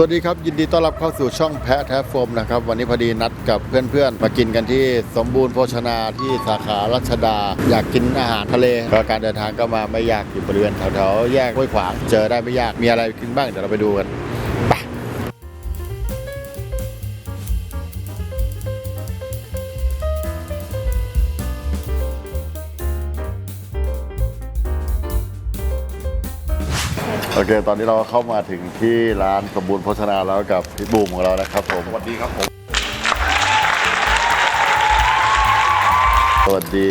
สวัสดีครับ ยินดีต้อนรับเข้าสู่ช่องแพะแท้โฟมนะครับ วันนี้พอดีนัดกับเพื่อนๆ มากินกันที่สมบูรณ์โภชนาที่สาขารัชดา อยากกินอาหารทะเลก็การเดินทางก็มาไม่ยากอยู่บริเวณแถวๆแยกห้วยขวาง เจอได้ไม่ยากมีอะไรกินบ้างเดี๋ยวเราไปดูกัน โอเค ตอนนี้เราเข้ามาถึงที่ร้านสมบูรณ์โภชนาแล้วกับพี่บูมของเรานะครับผม สวัสดีครับผม สวัสดี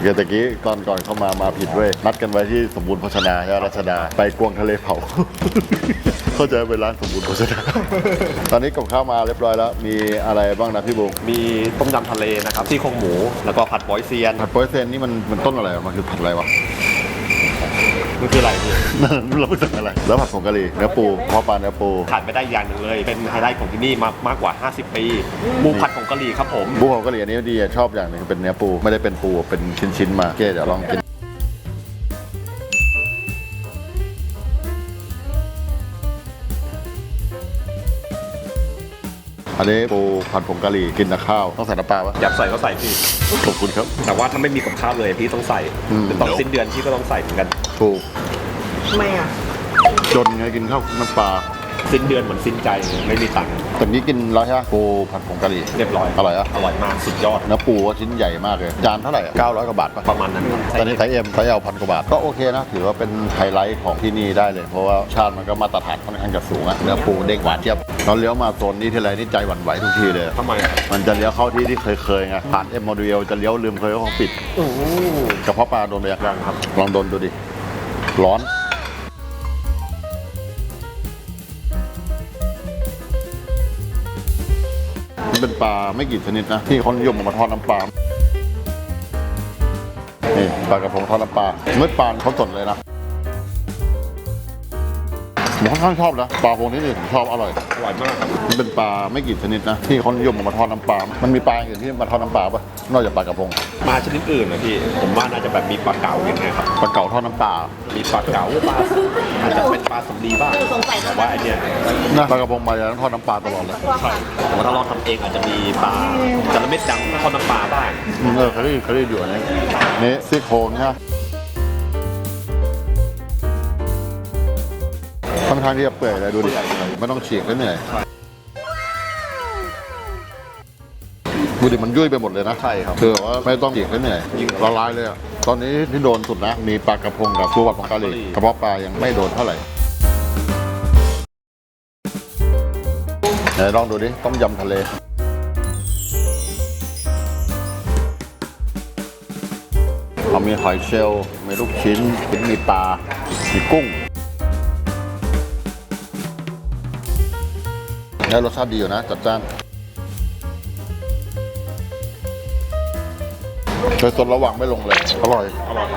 เดี๋ยวตะกี้ตอนก่อนเข้ามามาผิดเว้ยนัดกันไว้ที่สมบูรณ์โภชนาใช่ไหมรัชดา ไปกวงทะเลเผา เข้าใจว่าเป็นร้านสมบูรณ์โภชนา ตอนนี้กับข้าวมาเรียบร้อยแล้ว มีอะไรบ้างนะพี่บุ๋มมีต้มยำทะเลนะครับซี่โครงหมู แล้วก็ผัดบอยเซียนผัดโปยเซนนี่มันมันต้นอะไรอะมันคือผัดอะไรวะ มันคืออะไรพี่นั่นเราไม่รู้อะไร แล้วผัดผงกะหรี่เนื้อปูเพาะปลาเนื้อปูขาดไม่ได้อย่างหนึ่งเลย เป็นไฮไลท์ของที่นี่มามากกว่า 50 ปีหมูผัดผงกะหรี่ครับผม ปูผงกะหรี่อันนี้ดีอะชอบอย่างหนึ่งเป็นเนื้อปูไม่ได้เป็นปูเป็นชิ้นๆมาโอเคเดี๋ยวลองกิน อันนี้ปูผัดผงกะหรี่กินกับข้าวต้องใส่น้ำปลาปะอยากใส่ก็ใส่พี่ ขอบคุณครับ แต่ว่าถ้าไม่มีกับข้าวเลยพี่ต้องใส่อืมหรือตอนสิ้นเดือนพี่ก็ต้องใส่เหมือนกัน ถูก ทำไมอะ จนไงกินข้าวน้ำปลา สิ้นเดือนเหมือนสิ้นใจไม่มีตังค์แต่นี้กินแล้วใช่ไหมปูผัดผงกะหรี่เรียบร้อยอร่อยอะอร่อยมากสุดยอด เนื้อปูก็ชิ้นใหญ่มากเลย จานเท่าไหร่อะ900กว่าบาทปะประมาณนั้นครับตอนนี้ไซส์เอ็มไซส์เอลพันกว่าบาท ก็โอเคนะ ถือว่าเป็นไฮไลท์ของที่นี่ได้เลย เพราะว่าชาติมันก็มาตรฐานค่อนข้างจะสูงอะเนื้อปูเด้งหวานเจี๊ยบเราเลี้ยวมาโซนนี้ทีไรนี่ใจหวั่นไหวทุกทีเลย ทำไมอะมันจะเลี้ยวเข้าที่ที่เคยเคยๆไง ผ่านเอ็มโมดูเอลจะเลี้ยวลืมเคยก็คงปิดโอ้โหกระเพาะปลาโดนไปยังยังครับ ลองโดนดูดิ ร้อน เป็นปลาไม่กี่ชนิดนะ ที่เขานิยมเอามาทอดน้ำปลานี่ปลากระพงทอดน้ำปลาเมื่อปลาเขาสดเลยนะ ผมค่อนข้างชอบนะปลาพวกนี้นี่ผมชอบอร่อยอร่อยมากครับมันเป็นปลาไม่กี่ชนิดนะที่เขานิยมเอามาทอดน้ำปลา มันมีปลาอย่างอื่นที่มาทอดน้ำปลาปะนอกจากปลากระพงปลาชนิดอื่นนะพี่ผมว่าน่าจะแบบมีปลาเก๋าอย่างเงี้ยครับปลาเก๋าทอดน้ำปลา มีปลาเก๋าปลาอาจจะเป็นปลาสำลีบ้างสงสัยแต่ว่าไอเนี้ยนะปลากระพงมาจะต้องทอดน้ำปลาตลอดเลยใช่แต่ว่าถ้าเราทำเองอาจจะมีปลาจระเม็ดดำทอดน้ำปลาบ้างอืมเออเคยได้ยินเคยได้ยินอยู่อันนี้นี่ซี่โครงใช่ไหม ข้างที่จะเปื่อยเลยดูดิไม่ต้องฉีกแล้วเหนื่อยดูดิมันยุ่ยไปหมดเลยนะใช่ครับคือแบบว่าไม่ต้องฉีกแล้วเหนื่อยละลายเลยอะตอนนี้ที่โดนสุดนะมีปลากระพงกับปูผัดผงกะหรี่กระเพาะปลายังไม่โดนเท่าไหร่ไหนลองดูดิต้มยำทะเลเรามีหอยเชลล์มีลูกชิ้น มีปลา มีกุ้ง แล้วรสชาติดีอยู่นะ จัดจ้านเคยสดระหว่างไม่ลงเลย อร่อย อร่อย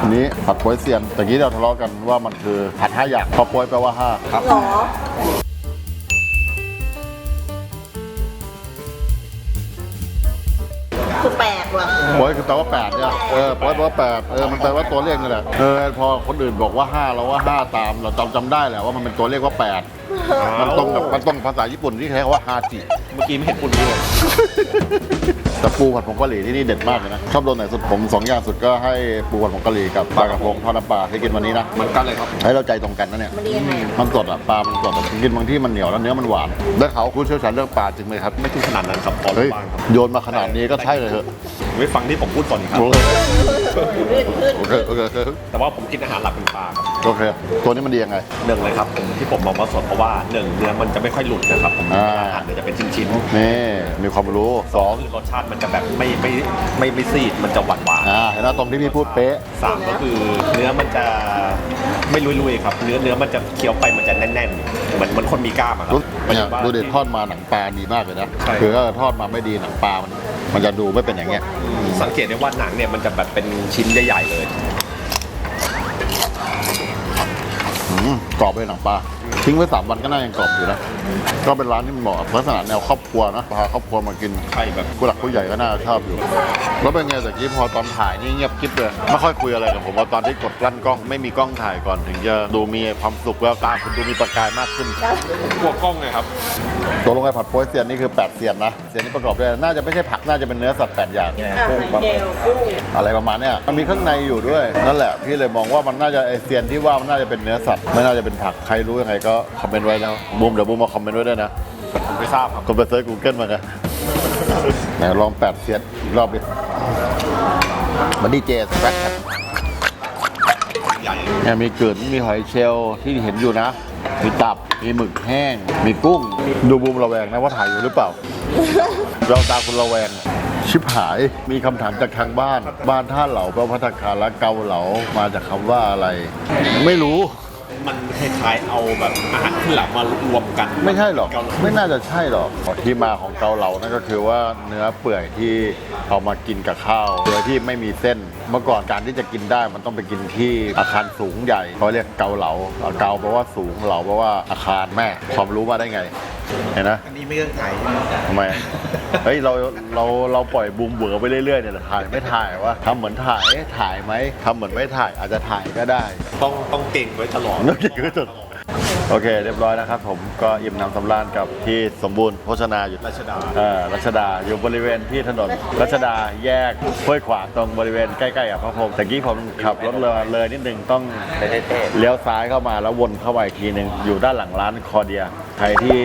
อันนี้ผัดโป๊ยเซียนแต่กี้เราทะเลาะกันว่ามันคือผัดห้าอย่างพอโป๊ยแปลว่าห้าครับ โป๊ยคือแปลว่าแปดเนี่ยเออโป๊ยแปลว่าแปดเออมันแปลว่าตัวเลขนี่แหละเออพอคนอื่นบอกว่าห้าเราว่าห้าตามเราจำจำได้แหละว่ามันเป็นตัวเลขว่าแปดมันตรงกับมันตรงภาษาญี่ปุ่นที่ใช้คำว่าฮาจิ เมื่อกี้ไม่เห็นปุ่นด้วยแต่ปูผัดผงกะหรี่ที่นี่เด็ดมากเลยนะชอบโดนไหนสุดผมสองอย่างสุดก็ให้ปูผัดผงกะหรี่กับปลากระพงทอดน้ำปลาที่กินวันนี้นะเหมือนกันเลยครับให้เราใจตรงกันนะเนี่ยมันดียังไงอะมันสดอะปลามันสดอะกินบางที่มันเหนียวแล้วเนื้อมันหวานได้เขาวคุณเชี่ยวชาญเรื่องปลาจริงไหมครับไม่ถึงขนาดนั้นครับพอเฮ้ยบ้างครับโยนมาขนาดนี้ก็ใช่เลยเหอะ ไม่ฟังที่ผมพูดก่อนครับโอเคขึ้นขึ้นโอเคโอเคโอเคแต่ว่าผมกินอาหารหลักเป็นปลาครับโอเคตัวนี้มันดียังไง หนึ่งเลยครับผมที่ผมมองว่าสดเพราะว่าหนึ่งเนื้อมันจะไม่ค่อยหลุดนะครับผมอ่า อาหารเดี๋ยวจะเป็นชิ้นนี่มีความรู้สองๆคือรสชาติมันจะแบบไม่ไม่ไม่ไม่ซีดมันจะหวานหวานอ่าเห็นไหมตรงที่พี่พูดเป๊ะๆสามก็คือเนื้อมันจะไม่ลุยๆครับ เนื้อเนื้อมันจะเคี้ยวไปมันจะแน่นๆเหมือนเหมันคนมีกล้ามอะครับดูหมายเนี่ถึยงว่าดูเด็ดทอดมาหนังปลาดีมากเลยนะใช่ คือถ้าทอดมาไม่ดีหนังปลามัน มันจะดูไม่เป็นอย่างเงี้ย สังเกตได้ว่าหนังเนี่ยมันจะแบบเป็นชิ้นใหญ่ๆเลย อืมกรอบเลยหนังปลาอืม ทิ้งไว้สามวันก็น่ายังกรอบอยู่นะ ก็เป็นร้านที่มันเหมาะกับลักษณะแนวครอบครัวนะพาครอบครัวมากินใช่แบบผู้หลักผู้ใหญ่ก็น่าจะชอบอยู่ แล้วเป็นไงแต่กี้พอตอนถ่ายนี่เงียบกริบเลยไม่ค่อยคุยอะไรกับผมว่าตอนที่กดกลั้นกล้องไม่มีกล้องถ่ายก่อนถึงจะดูมีความสุขแล้วตาคุณดูมีประกายมากขึ้นกลัวกล้องไงครับตัวลงไอ้ผัดโป๊ยเซียนนี่คือ 8เซียนนะเซียนนี่ประกอบด้วยน่าจะไม่ใช่ผักน่าจะเป็นเนื้อสัตว์8อย่างอะกุ้งไข่เจลกุ้งอะไรประมาณเนี้ยมันมีข้างในอยู่ด้วยนั่นแหละพี่เลยมองว่ามันน่าจะไอเซียนที่ว่ามันน่าจะเป็นเนื้อสัตว์ไม่น่าจะเป็นผักใครรู้ยังไงก็คอมเมนต์ไว้นะบูมเดี๋ยวบูมมาคอมเมนต์ไว้ด้วยนะผมไม่ทราบครับคนไปเซิร์ชกูเกิลมากันไหนลอง8เซียนอีกรอบดิมันดีเจสแบ็คครับใหญ่เนี่ยมีกลืนมีหอยเชลล์ที่เห็นอยู่นะ มีตับ มีหมึกแห้ง มีกุ้ง ดูบูมระแวงนะว่าถ่ายอยู่หรือเปล่า เราตาคุณระแวง ชิบหาย มีคำถามจากทางบ้าน บ้านท่าเหลาแปลว่าพัตตาคารและเกาเหลามาจากคำว่าอะไร ไม่รู้ มันคล้ายๆเอาแบบอาหารขึ้นหลังมารวมกันไม่ใช่หรอก เาไม่น่าจะใช่หรอกที่มาของเกาเหลานั่นก็คือว่าเนื้อเปื่อยที่เอามากินกับข้าวโดยที่ไม่มีเส้น เมื่อก่อนการที่จะกินได้มันต้องไปกินที่อาคารสูงใหญ่เขาเรียกเกาเหลาเกาแปลว่าสูงเหลาแปลว่าอาคารแม่ความรู้มาได้ไงเห็นนะอันนี้ไม่ต้องถ่ายทำไมเฮ้ยเราเราเราปล่อยบูมเบือไปเรื่อยๆเนี่ยถ่ายไม่ถ่ายวะทำเหมือนถ่ายถ่ายไหมทำเหมือนไม่ถ่ายอาจจะถ่ายก็ได้ ต้องต้องเก่งไว้ตลอดกอย่างนี้จุดโอเค เรียบร้อยนะครับ ผมก็อิ่มน้ำสำราญกับที่สมบูรณ์โภชนาอยู่รัชดาเออรัชดาอยู่บริเวณที่ถนนรัชดาแยกห้วยขวางตรงบริเวณใกล้ๆกับพระพรหมแต่กี้ผมขับรถเลยเลยนิดนึงต้องเลี้ยวซ้ายเข้ามาแล้ววนเข้าไปอีกทีหนึ่งอยู่ด้านหลังร้านคอเดีย รที่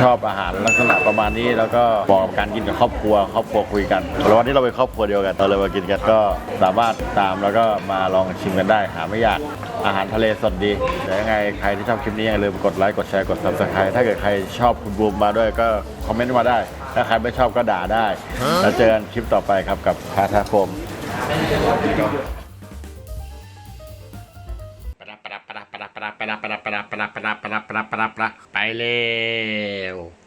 ชอบอาหารลักษณะประมาณนี้แล้วก็บอกกับการกินกับครอบครัว ครอบครัวคุยกันแล้ววันนี้เราเป็นครอบครัวเดียวกันเราเลยมากินกันก็สามารถตามแล้วก็มาลองชิมกันได้หาไม่ยากอาหารทะเลสดดีเดี๋ยวยังไงใครที่ชอบคลิปนี้อย่าลืมกดไลค์กดแชร์กด subscribe ถ้าเกิดใครชอบคุณบูมมาด้วยก็คอมเมนต์มาได้ ถ้าใครไม่ชอบก็ด่าได้ แล้วเจอกันคลิปต่อไปครับกับคาทาโคมไป เร็ว